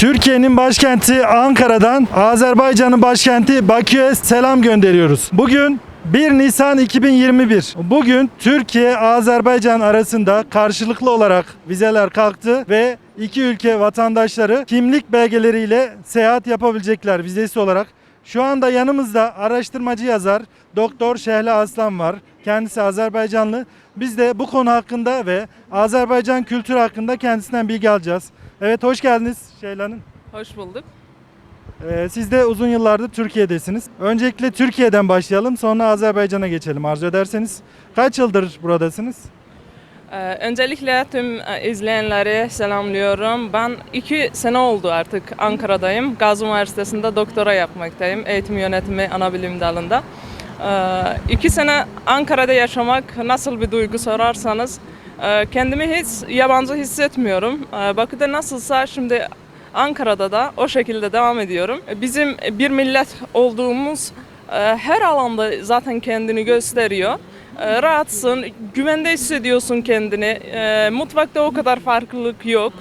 Türkiye'nin başkenti Ankara'dan Azerbaycan'ın başkenti Bakü'ye selam gönderiyoruz. Bugün 1 Nisan 2021. Bugün Türkiye Azerbaycan arasında karşılıklı olarak vizeler kalktı ve iki ülke vatandaşları kimlik belgeleriyle seyahat yapabilecekler vizesi olarak. Şu anda yanımızda araştırmacı yazar Doktor Şehla Aslan var. Kendisi Azerbaycanlı. Biz de bu konu hakkında ve Azerbaycan kültürü hakkında kendisinden bilgi alacağız. Evet hoş geldiniz Şehla Hanım. Hoş bulduk. Ee, siz de uzun yıllardır Türkiye'desiniz. Öncelikle Türkiye'den başlayalım sonra Azerbaycan'a geçelim arzu ederseniz. Kaç yıldır buradasınız? Ee, öncelikle tüm e, izleyenleri selamlıyorum. Ben iki sene oldu artık Ankara'dayım. Gazi Üniversitesi'nde doktora yapmaktayım. Eğitim yönetimi ana bilim dalında. Ee, iki sene Ankara'da yaşamak nasıl bir duygu sorarsanız kendimi hiç yabancı hissetmiyorum. Ee, Bakü'de nasılsa şimdi Ankara'da da o şekilde devam ediyorum. Bizim bir millet olduğumuz e, her alanda zaten kendini gösteriyor. Rahatsın, güvende hissediyorsun kendini. Mutfakta o kadar farklılık yok.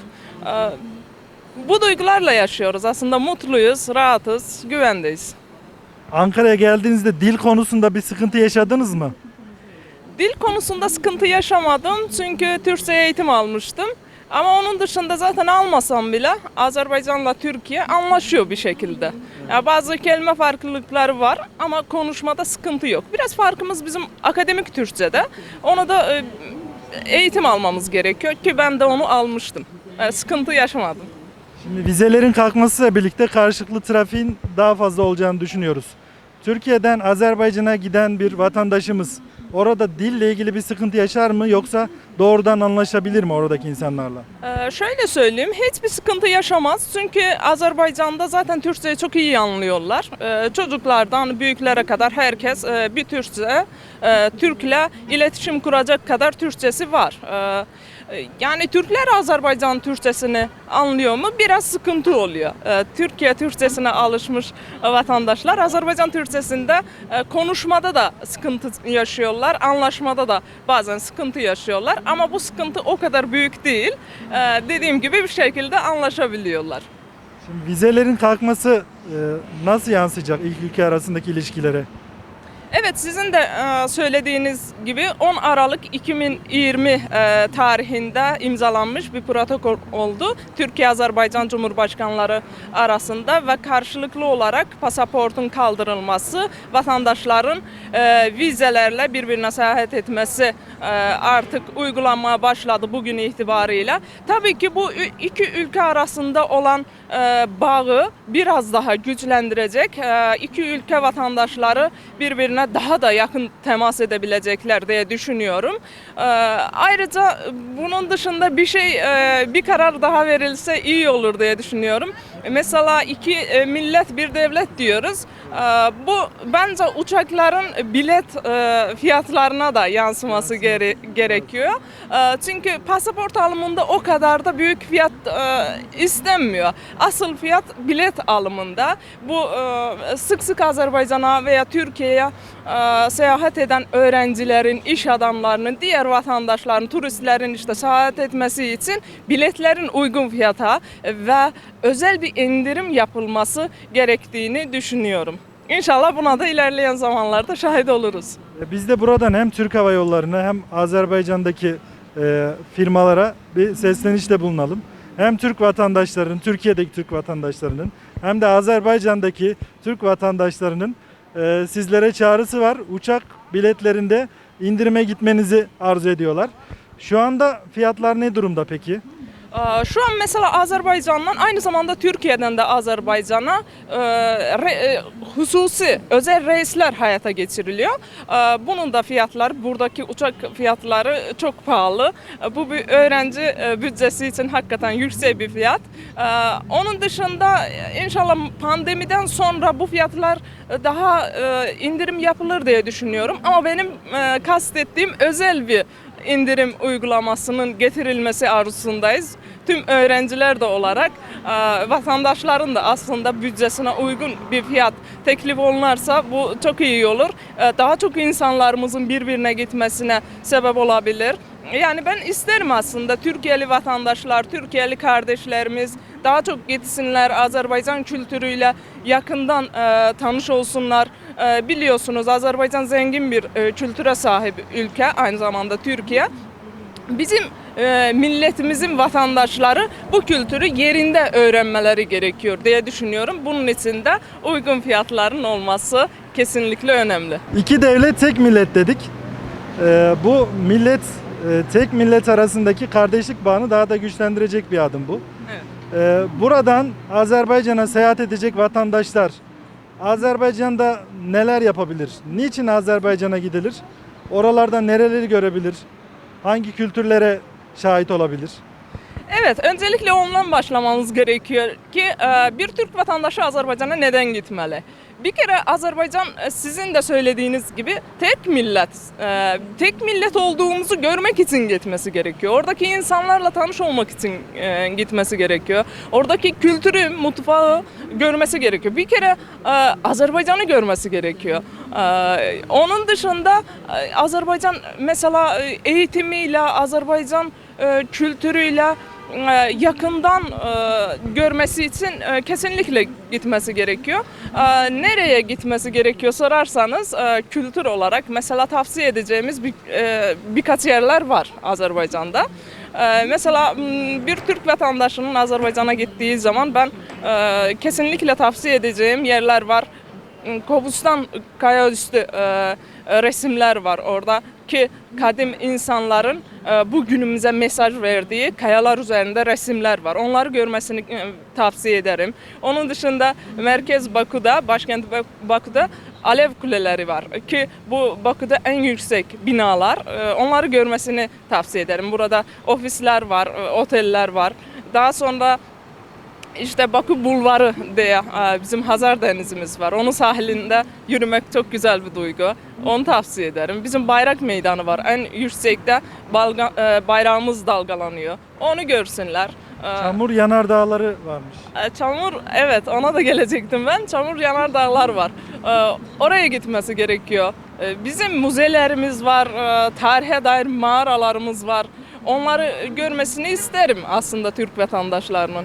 Bu duygularla yaşıyoruz. Aslında mutluyuz, rahatız, güvendeyiz. Ankara'ya geldiğinizde dil konusunda bir sıkıntı yaşadınız mı? Dil konusunda sıkıntı yaşamadım çünkü Türkçe eğitim almıştım. Ama onun dışında zaten almasam bile Azerbaycan'la Türkiye anlaşıyor bir şekilde. Ya bazı kelime farklılıkları var ama konuşmada sıkıntı yok. Biraz farkımız bizim akademik Türkçe'de. Onu da e, eğitim almamız gerekiyor ki ben de onu almıştım. E, sıkıntı yaşamadım. Şimdi vizelerin kalkmasıyla birlikte karşılıklı trafiğin daha fazla olacağını düşünüyoruz. Türkiye'den Azerbaycan'a giden bir vatandaşımız orada dille ilgili bir sıkıntı yaşar mı yoksa doğrudan anlaşabilir mi oradaki insanlarla? Ee, şöyle söyleyeyim, hiçbir sıkıntı yaşamaz. Çünkü Azerbaycan'da zaten Türkçeyi çok iyi anlıyorlar. Ee, çocuklardan büyüklere kadar herkes e, bir Türkçe, e, Türk'le iletişim kuracak kadar Türkçesi var. Ee, yani Türkler Azerbaycan Türkçesini anlıyor mu? Biraz sıkıntı oluyor. Ee, Türkiye Türkçesine alışmış vatandaşlar Azerbaycan Türkçesinde e, konuşmada da sıkıntı yaşıyorlar, anlaşmada da bazen sıkıntı yaşıyorlar. Ama bu sıkıntı o kadar büyük değil. Ee, dediğim gibi bir şekilde anlaşabiliyorlar. Şimdi vizelerin kalkması e, nasıl yansıyacak ilk ülke arasındaki ilişkilere? Evet sizin de e, söylediğiniz gibi 10 Aralık 2020 e, tarihinde imzalanmış bir protokol oldu. Türkiye-Azerbaycan Cumhurbaşkanları arasında ve karşılıklı olarak pasaportun kaldırılması, vatandaşların e, vizelerle birbirine seyahat etmesi artık uygulanmaya başladı bugün itibariyle. Tabii ki bu iki ülke arasında olan bağı biraz daha güçlendirecek. İki ülke vatandaşları birbirine daha da yakın temas edebilecekler diye düşünüyorum. E, ayrıca bunun dışında bir şey, e, bir karar daha verilse iyi olur diye düşünüyorum. Mesela iki e, millet bir devlet diyoruz. E, bu bence uçakların bilet e, fiyatlarına da yansıması gere- gerekiyor. E, çünkü pasaport alımında o kadar da büyük fiyat e, istenmiyor. Asıl fiyat bilet alımında. Bu e, sık sık Azerbaycan'a veya Türkiye'ye seyahat eden öğrencilerin, iş adamlarının, diğer vatandaşların, turistlerin işte seyahat etmesi için biletlerin uygun fiyata ve özel bir indirim yapılması gerektiğini düşünüyorum. İnşallah buna da ilerleyen zamanlarda şahit oluruz. E, Biz de buradan hem Türk Hava Yolları'na hem Azerbaycan'daki e, firmalara bir seslenişte bulunalım. Hem Türk vatandaşlarının, Türkiye'deki Türk vatandaşlarının hem de Azerbaycan'daki Türk vatandaşlarının e, sizlere çağrısı var. Uçak biletlerinde indirime gitmenizi arzu ediyorlar. Şu anda fiyatlar ne durumda peki? Ee, Şu an mesela Azerbaycan'dan aynı zamanda Türkiye'den de Azerbaycan'a e, e, hususi özel reisler hayata geçiriliyor. Ee, Bunun da fiyatları buradaki uçak fiyatları çok pahalı. Ee, Bu bir öğrenci e, bütçesi için hakikaten yüksek bir fiyat. Ee, Onun dışında e, inşallah pandemiden sonra bu fiyatlar e, daha e, indirim yapılır diye düşünüyorum. Ama benim e, kastettiğim özel bir indirim uygulamasının getirilmesi arzusundayız. Tüm öğrenciler de olarak e, vatandaşların da aslında bütçesine uygun bir fiyat teklif olunarsa bu çok iyi olur. E, Daha çok insanlarımızın birbirine gitmesine sebep olabilir. Yani ben isterim aslında Türkiye'li vatandaşlar, Türkiye'li kardeşlerimiz daha çok gitsinler Azerbaycan kültürüyle yakından e, tanış olsunlar. E, biliyorsunuz Azerbaycan zengin bir e, kültüre sahip ülke aynı zamanda Türkiye. Bizim e, milletimizin vatandaşları bu kültürü yerinde öğrenmeleri gerekiyor diye düşünüyorum. Bunun için de uygun fiyatların olması kesinlikle önemli. İki devlet tek millet dedik. Ee, bu millet tek millet arasındaki kardeşlik bağını daha da güçlendirecek bir adım bu. Evet. Ee, buradan Azerbaycan'a seyahat edecek vatandaşlar Azerbaycan'da neler yapabilir? Niçin Azerbaycan'a gidilir? Oralarda nereleri görebilir? Hangi kültürlere şahit olabilir? Evet, öncelikle ondan başlamamız gerekiyor ki e, bir Türk vatandaşı Azerbaycan'a neden gitmeli? Bir kere Azerbaycan e, sizin de söylediğiniz gibi tek millet, e, tek millet olduğumuzu görmek için gitmesi gerekiyor. Oradaki insanlarla tanış olmak için gitmesi gerekiyor. Oradaki kültürü, mutfağı görmesi gerekiyor. Bir kere Azerbaycan'ı görmesi gerekiyor. Onun dışında Azerbaycan mesela eğitimiyle, Azerbaycan kültürüyle yakından e, görmesi için e, kesinlikle gitmesi gerekiyor. E, Nereye gitmesi gerekiyor sorarsanız e, kültür olarak mesela tavsiye edeceğimiz bir, e, birkaç yerler var Azerbaycan'da. E, Mesela bir Türk vatandaşının Azerbaycan'a gittiği zaman ben e, kesinlikle tavsiye edeceğim yerler var. Kobustan kayaüstü e, e, resimler var orada ki kadim insanların e, bu günümüze mesaj verdiği kayalar üzerinde resimler var. Onları görmesini e, tavsiye ederim. Onun dışında Merkez Bakü'de, başkent Bak- Bakü'de alev kuleleri var ki bu Bakü'de en yüksek binalar. E, Onları görmesini tavsiye ederim. Burada ofisler var, e, oteller var. Daha sonra işte Bakü Bulvarı diye e, bizim Hazar Denizimiz var. Onun sahilinde yürümek çok güzel bir duygu. Onu tavsiye ederim. Bizim bayrak meydanı var. En yüksekte balga, e, bayrağımız dalgalanıyor. Onu görsünler. E, Çamur yanardağları varmış. Çamur, evet ona da gelecektim ben. Çamur yanardağlar var. Oraya gitmesi gerekiyor. Bizim müzelerimiz var, tarihe dair mağaralarımız var. Onları görmesini isterim aslında Türk vatandaşlarının.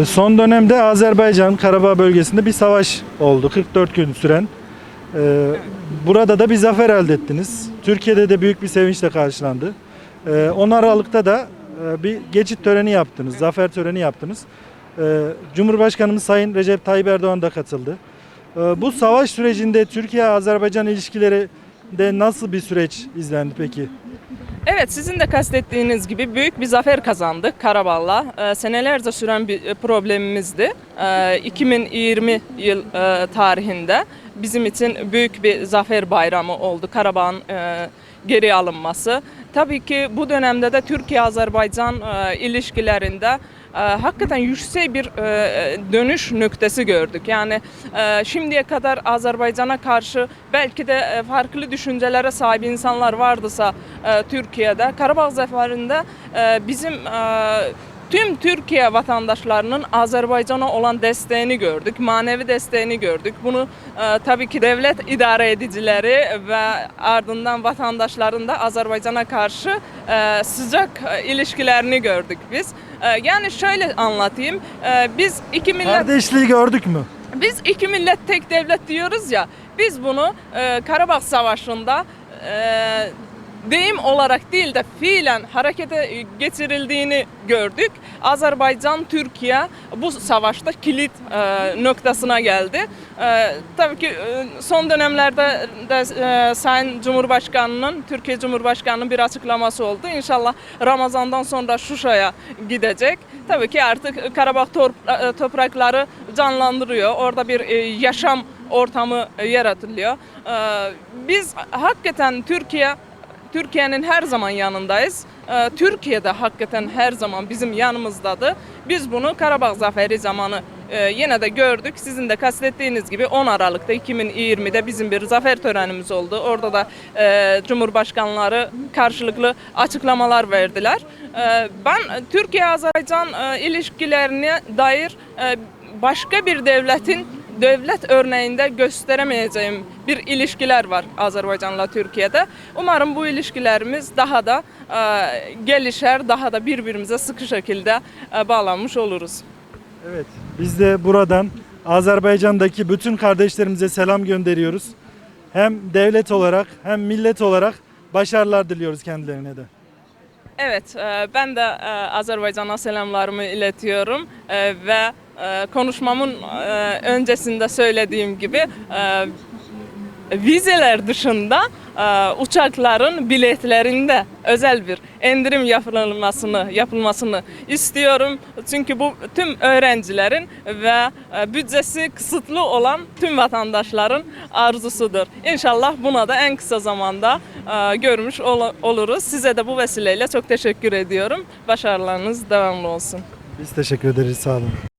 Ee, son dönemde Azerbaycan Karabağ bölgesinde bir savaş oldu 44 gün süren. Ee, burada da bir zafer elde ettiniz. Türkiye'de de büyük bir sevinçle karşılandı. Ee, 10 Aralık'ta da e, bir geçit töreni yaptınız, zafer töreni yaptınız. Ee, Cumhurbaşkanımız Sayın Recep Tayyip Erdoğan da katıldı. Ee, bu savaş sürecinde Türkiye-Azerbaycan ilişkileri de nasıl bir süreç izlendi peki? Evet sizin de kastettiğiniz gibi büyük bir zafer kazandık Karabağ'la. Ee, senelerce süren bir e, problemimizdi. Ee, 2020 yıl e, tarihinde bizim için büyük bir zafer bayramı oldu Karabağ'ın e, geri alınması. Tabii ki bu dönemde de Türkiye-Azerbaycan e, ilişkilerinde e, hakikaten yüksek bir e, dönüş nöktesi gördük. Yani e, şimdiye kadar Azerbaycan'a karşı belki de e, farklı düşüncelere sahip insanlar vardıysa e, Türkiye'de Karabağ zaferinde e, bizim e, tüm Türkiye vatandaşlarının Azerbaycan'a olan desteğini gördük, manevi desteğini gördük. Bunu e, tabii ki devlet idare edicileri ve ardından vatandaşların da Azerbaycan'a karşı e, sıcak e, ilişkilerini gördük biz. E, yani şöyle anlatayım, e, biz iki millet Kardeşliği gördük mü? biz iki millet tek devlet diyoruz ya. Biz bunu e, Karabağ Savaşı'nda e, deyim olarak değil de fiilen harekete geçirildiğini gördük. Azerbaycan, Türkiye bu savaşta kilit e, noktasına geldi. E, tabii ki e, son dönemlerde de e, Sayın Cumhurbaşkanı'nın, Türkiye Cumhurbaşkanı'nın bir açıklaması oldu. İnşallah Ramazan'dan sonra Şuşa'ya gidecek. Tabii ki artık Karabağ e, toprakları canlandırıyor. Orada bir e, yaşam ortamı e, yaratılıyor. Biz hakikaten Türkiye Türkiye'nin her zaman yanındayız. Ee, Türkiye de hakikaten her zaman bizim yanımızdadır. Biz bunu Karabağ Zaferi zamanı e, yine de gördük. Sizin de kastettiğiniz gibi 10 Aralık'ta 2020'de bizim bir zafer törenimiz oldu. Orada da e, Cumhurbaşkanları karşılıklı açıklamalar verdiler. E, ben Türkiye-Azerbaycan ilişkilerine dair başka bir devletin devlet örneğinde gösteremeyeceğim bir ilişkiler var Azerbaycan'la Türkiye'de. Umarım bu ilişkilerimiz daha da e, gelişer, daha da birbirimize sıkı şekilde e, bağlanmış oluruz. Evet. Biz de buradan Azerbaycan'daki bütün kardeşlerimize selam gönderiyoruz. Hem devlet olarak hem millet olarak başarılar diliyoruz kendilerine de. Evet, e, ben de e, Azerbaycan'a selamlarımı iletiyorum E, ve konuşmamın öncesinde söylediğim gibi vizeler dışında e, uçakların biletlerinde özel bir indirim yapılmasını yapılmasını istiyorum. Çünkü bu tüm öğrencilerin ve e, bütçesi kısıtlı olan tüm vatandaşların arzusudur. İnşallah buna da en kısa zamanda e, görmüş ol- oluruz. Size de bu vesileyle çok teşekkür ediyorum. Başarılarınız devamlı olsun. Biz teşekkür ederiz. Sağ olun.